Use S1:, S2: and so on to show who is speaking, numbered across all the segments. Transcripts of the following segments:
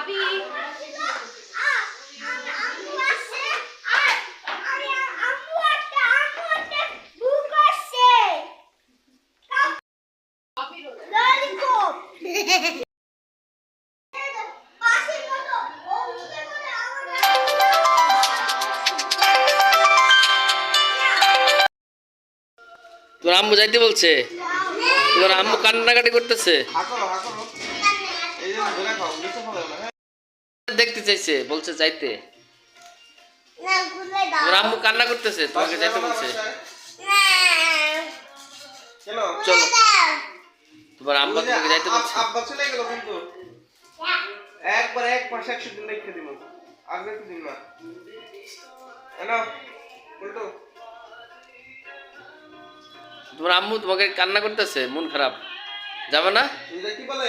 S1: করে
S2: তোমার আম্মু যাইতে বলছে? তোমার আম্মু কান্নাকাটি করতেছে?
S3: হ্যাঁ?
S2: দেখতে চাইছে বলছে যাইতে। আম্মু কান্না করতেছে তোমাকে যাইতে বলছে। চলো। তোমার আম্মা তোমাকে যাইতে বলছে।
S3: আব্বা চলে গেল কিন্তু। একবার এক মাসে একশো দিন রেখে দিব। আর রেখে দিন না। এনো উল্টো
S2: তোমার আম্মু তোমাকে কান্না করতেছে মন খারাপ। যাবে না?
S3: কি বলে?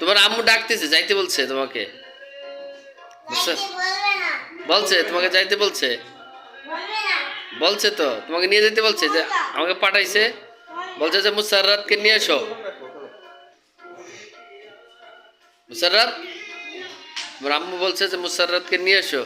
S2: তোমার আম্মু ডাকতেছে, যাইতে বলছে তোমাকে। বলছে, তোমাকে যাইতে বলছে। বলছে তো, তোমাকে নিয়ে যেতে বলছে যে আমাকে পাঠাইছে। বলছে যে, মুসাররাতকে নিয়ে এসো। মুসাররাত? তোমার আম্মু বলছে যে, মুসাররাতকে নিয়ে এসো।